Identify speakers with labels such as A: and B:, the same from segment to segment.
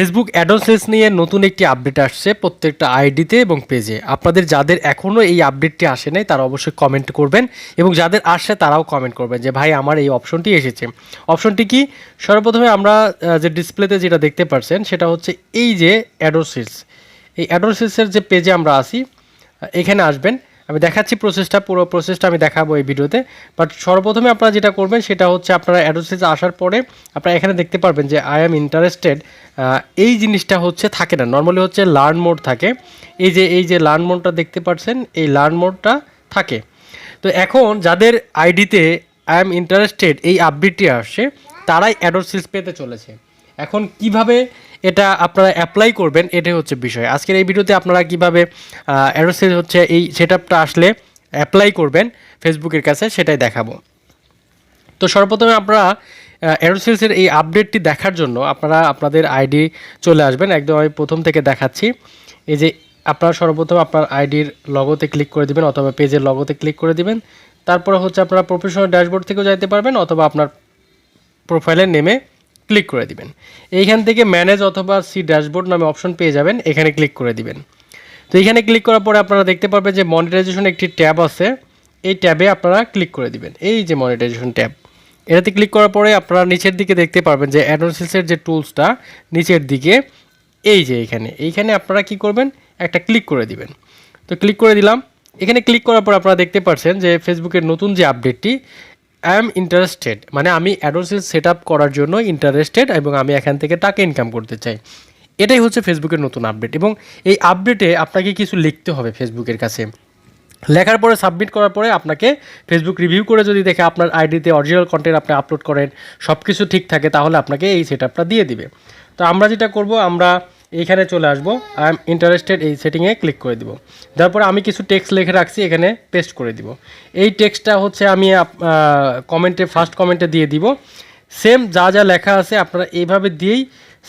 A: Facebook অ্যাডোসেস নিয়ে নতুন একটি আপডেট আসছে প্রত্যেকটা আইডিতে এবং পেজে। আপনাদের যাদের এখনও এই আপডেটটি আসে নাই, তারা অবশ্যই কমেন্ট করবেন এবং যাদের আসে তারাও কমেন্ট করবেন যে, ভাই, আমার এই অপশনটি এসেছে। অপশনটি কি? সর্বপ্রথমে আমরা যে ডিসপ্লেতে যেটা দেখতে পাচ্ছেন সেটা হচ্ছে এই যে অ্যাডোসিস এই অ্যাডোসিসের যে পেজে আমরা আসি এখানে আসবেন। আমি দেখাচ্ছি প্রসেসটা পুরো প্রসেসটা আমি দেখাবো এই ভিডিওতে। বাট সর্বপ্রথমে আপনারা যেটা করবেন, সেটা হচ্ছে আপনারা অ্যাডোসিস আসার পরে আপনারা এখানে দেখতে পারবেন যে আই এম ইন্টারেস্টেড এই জিনিসটা হচ্ছে থাকে না। নর্মালি হচ্ছে লার্ন মোড থাকে। এই যে এই যে লার্ন মোডটা দেখতে পাচ্ছেন এই লার্ন মোডটা থাকে। তো এখন যাদের আইডিতে আই এম ইন্টারেস্টেড এই আপডেটটি আসছে তারাই অ্যাডোসিস পেতে চলেছে। এখন কীভাবে এটা আপনারা অ্যাপ্লাই করবেন, এটাই হচ্ছে বিষয়। আজকের এই ভিডিওতে আপনারা কীভাবে অ্যাডোসিস হচ্ছে এই সেটআপটা আসলে অ্যাপ্লাই করবেন ফেসবুকের কাছে সেটাই দেখাবো। তো সর্বপ্রথমে আপনারা অ্যারোসেলসের এই আপডেটটি দেখার জন্য আপনারা আপনাদের আইডি চলে আসবেন। একদম আমি প্রথম থেকে দেখাচ্ছি। এই যে আপনারা সর্বপ্রথম আপনার আইডির লগোতে ক্লিক করে দিবেন অথবা পেজের লগোতে ক্লিক করে দিবেন। তারপরে হচ্ছে আপনারা প্রফেশনাল ড্যাশবোর্ড থেকেও যাইতে পারবেন অথবা আপনার প্রোফাইলের নেমে ক্লিক করে দিবেন। এইখান থেকে ম্যানেজ অথবা সি ড্যাশবোর্ড নামে অপশন পেয়ে যাবেন, এখানে ক্লিক করে দিবেন। তো এখানে ক্লিক করার পরে আপনারা দেখতে পারবেন যে মনিটাইজেশন একটি ট্যাব আছে, এই ট্যাবে আপনারা ক্লিক করে দিবেন। এই যে মনিটাইজেশন ট্যাব, এটাতে ক্লিক করার পরে আপনারা নিচের দিকে দেখতে পারবেন যে অ্যাডোসিসের যে টুলসটা নিচের দিকে, এই যে এইখানে এইখানে আপনারা কি করবেন? একটা ক্লিক করে দিবেন। তো ক্লিক করে দিলাম। এখানে ক্লিক করার পর আপনারা দেখতে পাচ্ছেন যে ফেসবুকের নতুন যে আপডেটটি এম ইন্টারেস্টেড মানে আমি অ্যাডোসিস সেট আপ করার জন্য ইন্টারেস্টেড এবং আমি এখান থেকে টাকা ইনকাম করতে চাই। এটাই হচ্ছে ফেসবুকের নতুন আপডেট এবং এই আপডেটে আপনাকে কিছু লিখতে হবে ফেসবুকের কাছে। লেখার পরে সাবমিট করার পরে আপনাকে ফেসবুক রিভিউ করে যদি দেখে আপনার আইডিতে অরিজিনাল কন্টেন্ট আপনি আপলোড করেন সব কিছু ঠিক থাকে, তাহলে আপনাকে এই সেট দিয়ে দিবে। তো আমরা যেটা করব, আমরা এইখানে চলে আসব। আই এম ইন্টারেস্টেড এই সেটিংয়ে ক্লিক করে দিব। তারপরে আমি কিছু টেক্সট লিখে রাখছি, এখানে পেস্ট করে দিব। এই টেক্সটটা হচ্ছে আমি কমেন্টে ফার্স্ট কমেন্টে দিয়ে দিব। সেম যা যা লেখা আছে আপনারা এইভাবে দিয়েই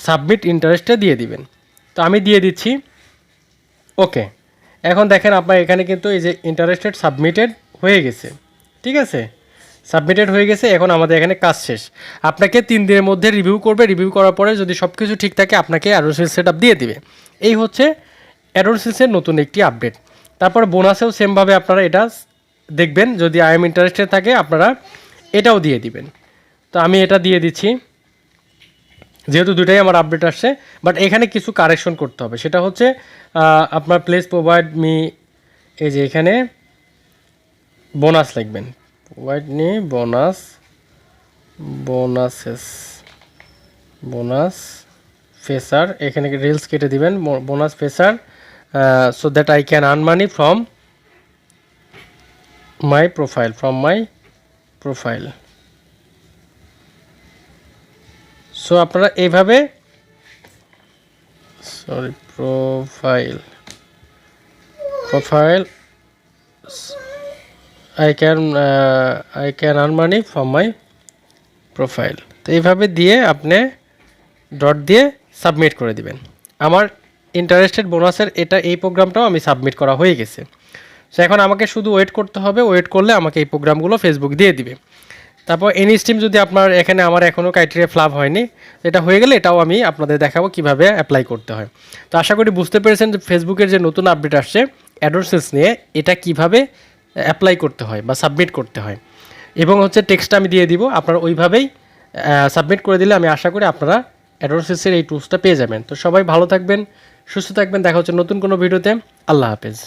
A: সাবমিট ইন্টারেস্টে দিয়ে দিবেন। তো আমি দিয়ে দিচ্ছি। ওকে এখন দেখেন আপনার এখানে কিন্তু এই যে ইন্টারেস্টেড সাবমিটেড হয়ে গেছে। ঠিক আছে? সাবমিটেড হয়ে গেছে, এখন আমাদের এখানে কাজ শেষ। আপনাকে তিন দিনের মধ্যে রিভিউ করবে, রিভিউ করার পরে যদি সব কিছু ঠিক থাকে, আপনাকে অ্যাডোসিল সেট দিয়ে দিবে। এই হচ্ছে অ্যাডোসিলসের নতুন একটি আপডেট তারপর বোনাসেও সেমভাবে আপনারা এটা দেখবেন, যদি আই এম ইন্টারেস্টেড থাকে, আপনারা এটাও দিয়ে দিবেন। তো আমি এটা দিয়ে দিচ্ছি। যেহেতু দুটাই আমার আপডেট আসছে বাট এখানে কিছু কারেকশন করতে হবে। সেটা হচ্ছে আপনার প্লেস প্রোভাইড মি এই যে এখানে বোনাস লিখবেন। Provide me bonus bonuses bonus ফেসার এখানে রিলস কেটে দিবেন। Bonus ফেসার so that I can earn money from my profile from my profile so আপনারা এইভাবে sorry profile profile I can I can earn money from my profile তো এইভাবে দিয়ে আপনি dot দিয়ে সাবমিট করে দিবেন। আমার ইন্টারেস্টেড বোনাসের এটা এই প্রোগ্রামটাও আমি সাবমিট করা হয়ে গেছে। সো এখন আমাকে শুধু ওয়েট করতে হবে ওয়েট করলে আমাকে এই প্রোগ্রামগুলো ফেসবুক দিয়ে দিবে। তারপর এনি স্টিম যদি আপনার এখানে আমার এখনও ক্রাইটেরিয়া ফ্লাপ হয়নি, এটা হয়ে গেলে এটাও আমি আপনাদের দেখাবো কীভাবে অ্যাপ্লাই করতে হয়। তো আশা করি বুঝতে পেরেছেন যে ফেসবুকের যে নতুন আপডেট আসছে অ্যাডোসেস নিয়ে এটা কীভাবে অ্যাপ্লাই করতে হয় বা সাবমিট করতে হয়। এবং হচ্ছে টেক্সটটা আমি দিয়ে দিব, আপনারা ওইভাবেই সাবমিট করে দিলে আমি আশা করি আপনারা অ্যাডোসিসের এই টুলসটা পেয়ে যাবেন। তো সবাই ভালো থাকবেন, সুস্থ থাকবেন, দেখা হচ্ছে নতুন কোনো ভিডিওতে। আল্লাহ হাফেজ।